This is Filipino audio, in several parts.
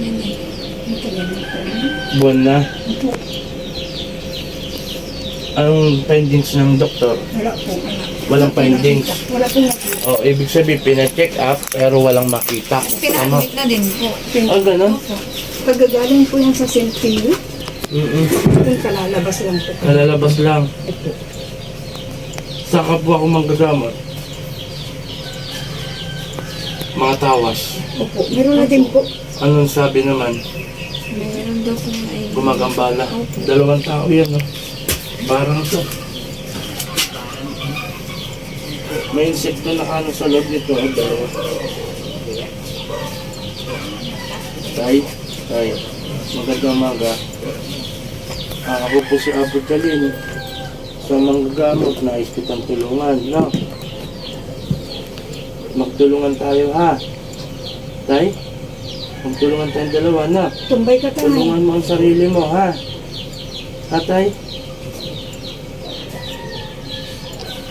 eh. Tagal na po. Buwan na. Opo. Anong findings ng doktor? Wala po. Wala. Walang findings. Wala po nakita. O, ibig sabihin, pina-check up, pero walang makita. Tama. Pina-admit na din po. Ah, ganun? Opo. Pagkagaling po yan sa St. Phil, Mm-mm. kung kalalabas lang po. Nalalabas lang. Opo. Saka po ako manggagamot. Mga tawas. Opo. Meron na din po. Anong sabi naman? Meron daw po na ay... Gumagambala. Opo. Dalawang tao yan, no? Barang to. May insekto na kano sa loob nito, oh, dalawa. Tay, tay, magandang umaga. Ah, ako po si Abu Kalin. Sa manggagamot, nais kitang tulungan, no? Magtulungan tayo, ha? Tay, magtulungan tayong dalawa, na? Tumbay ka tayo. Tulungan mo ang sarili mo, ha? Tatay?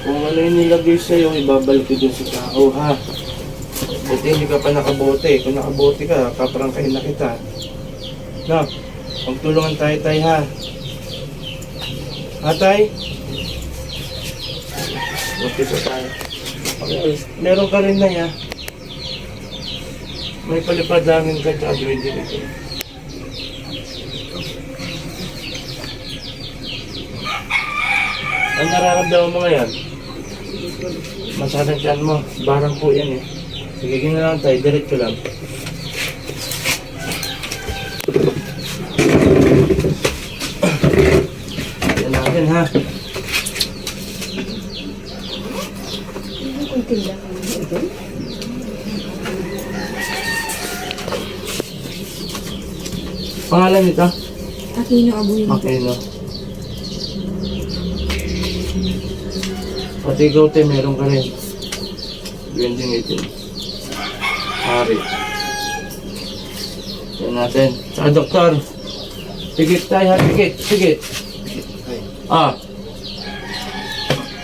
Kung ano yung nilagay sa'yo, ibabalik ko dun sa tao, ha? Buti hindi ka pa nakabote. Kung nakabote ka, paprangkahin na kita. No? Magtulungan tayo, tay, ha? Ha, tay? Buti sa tayo. Okay, meron ka rin na, ya. May palipadangin ka, tsaka duwende dito. Ang nararamdaman mo ngayon? Masakit yan mo. Barang po yan eh. Sige, gina lang tayo. Diretso lang. Yan natin ha. Kunti lang. Pangalan nito? Aquino Abuin po. Okay, no. Pati ikaw, te, meron ka rin. Blending itim. Hari. Yan natin. Sa doktor. Sigit tayo, ha? Sigit, sigit. Ah.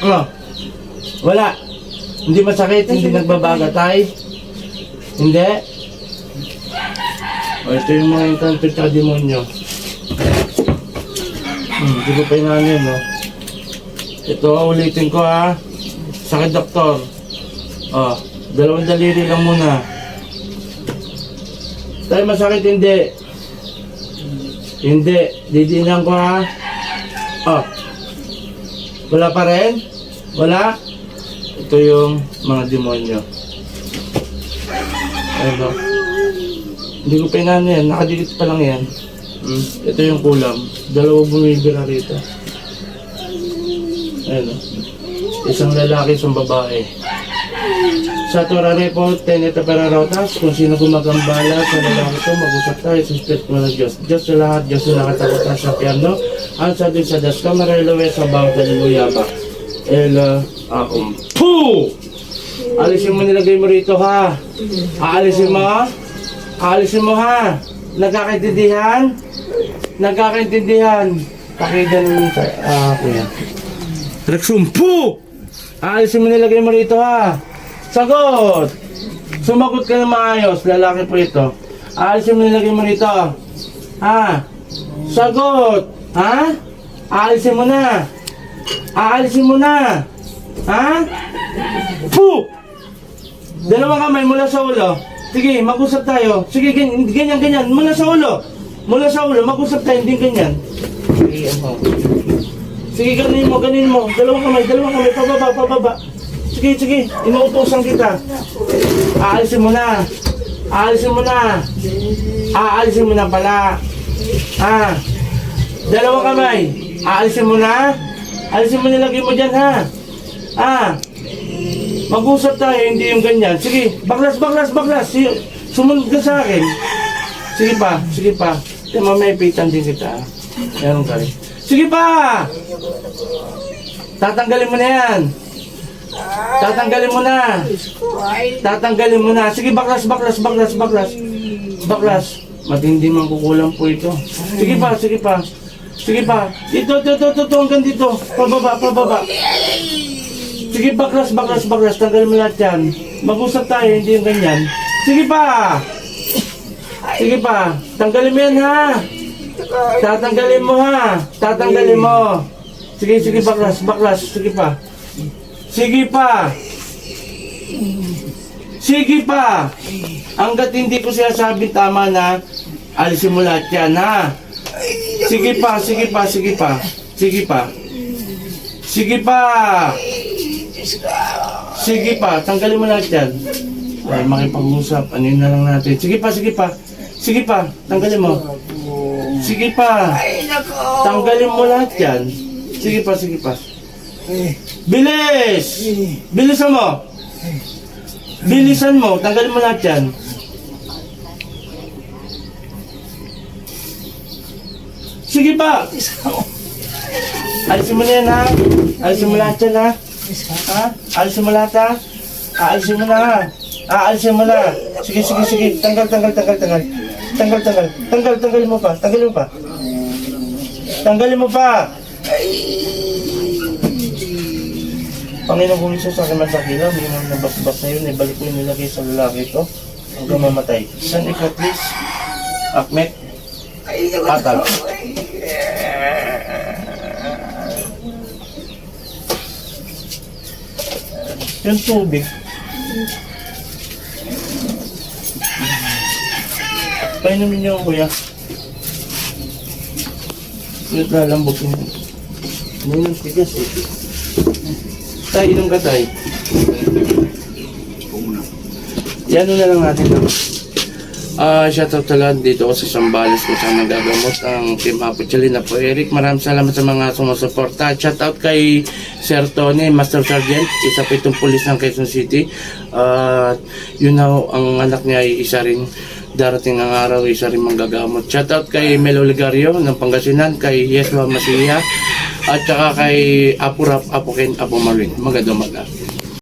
Ano? Wala. Hindi masakit, hindi nagbabaga tayo. Hindi. O, ito yung mga at demonyo. Hmm, hindi ko pa inaano yun, no? Ito, ulitin ko ha. Sakit doktor. Oh, dalawang daliri lang muna. Tayo masakit hindi. Hindi. Didinan ko ha. Oh. Wala pa rin? Wala? Ito yung mga demonyo. Ano? Hindi ko pa inaano yan. Nakadikit pa lang yan. Hmm. Ito yung kulam. Dalawa bumibira rito. Ayun o. Isang lalaki, isang babae. Sa Torare po, teneta para rotas, kung sino gumagambala sa lalaki ko, mag-usap tayo sa Espiritu ng Diyos. Diyos sa lahat, Diyos sa lahat, ako tayo sa piano. Ang sa din sa das, kamarelo sa bawat haleluya ba? Ela, aum. Puh! Alisin mo nilagay mo rito ha. Aalisin mo? Aalisin mo ha. Nagkakaintindihan? Nagkakaintindihan. Pakigan sa ah, kuya. Nagsumpu! Aalisin mo nilagay mo rito ha. Sagot! Sumagot ka na maayos, lalaki po ito. Aalisin mo nilagay mo rito. Ha? Sagot! Ha? Aalisin mo na. Aalisin mo na. Ha? Pu! Dalawang kamay mula sa ulo. Sige, mag-usap tayo. Sige, gan- ganyan, ganyan. Mula sa ulo. Mula sa ulo, mag-usap tayo. Hindi ganyan. Sige, ako. Sige, ganin mo, ganin mo. Dalawang kamay, dalawang kamay. Pababa, pababa. Sige, sige. Inuutosan kita. Aalisin mo na. Aalisin mo na. Aalisin mo na pala. Ha? Dalawang kamay. Aalisin mo na. Alisin mo nilagay mo dyan, ha? Ah. Mag-usap tayo, hindi yung ganyan. Sige, baklas, baklas, baklas. Si- Sumunod ka sa akin. Sige pa, sige pa. Ito, mamaya ipitan din kita. ha? Meron ka rin. Sige pa! Tatanggalin mo na yan. Tatanggalin mo na. Tatanggalin mo na. Sige, baklas, baklas, baklas, baklas. Baklas. Matindi man kukulang po ito. Sige pa, sige pa. Sige pa. Dito, dito, dito, dito, hanggang dito. Pababa, pababa. Sige, baklas, baklas, baklas. Tanggalin mo lahat yan. Mag-usap tayo, hindi yung ganyan. Sige pa! Sige pa. Tanggalin mo yan ha. Tatanggalin mo ha. Tatanggalin mo. Sige, sige, baklas, baklas. Sige pa. Sige pa. Sige pa. Hanggat hindi ko sinasabing tama na, alisin mo lahat yan ha. Sige pa, sige pa, sige pa. Sige pa. Sige pa. Sige pa, tanggalin mo lahat yan. Ay, makipag-usap. Ano yun na lang natin. Sige pa, sige pa. Sige pa, tanggalin mo. Sige pa. Tanggalin mo lahat yan. Sige pa, sige pa. Bilis! Bilisan mo! Bilisan mo, tanggalin mo lahat yan. Sige pa! Alisin mo na yan ha. Alisin mo lahat yan ha. Ha? Alisin mo lahat ha. Aalisin mo na ha. Aalisin mo na. Sige, sige, sige. Tanggal, tanggal, tanggal, tanggal. Tanggal, tanggal. Tanggal, tanggalin mo pa. Tanggalin mo pa. Tanggalin mo pa. Panginoon kung isa sa akin man sa kilaw, hindi naman na yun, ibalik mo yung nilagay sa lalaki ito hanggang mamatay. San Ikatlis, Akmet, Atal. Yung tubig. Painumin niyo kuya. Yung lalambot mo. Ano yung tigas eh. Tay, inom ka tay. Yan na lang natin. No? Ah, shoutout sa lahat dito ako sa Sambales kung saan nagagamot ang Team Apo Chalina po. Eric, maraming salamat sa mga sumusuporta. Shoutout kay Sir Tony, Master Sergeant, isa pa itong pulis ng Quezon City. At yun ho, ang anak niya ay isa rin darating ang araw, isa rin manggagamot. Shoutout kay Melo Ligario ng Pangasinan, kay Yeswa Masiya, at saka kay Apo Rap, Apo Ken, Apo Marvin. Magandang umaga.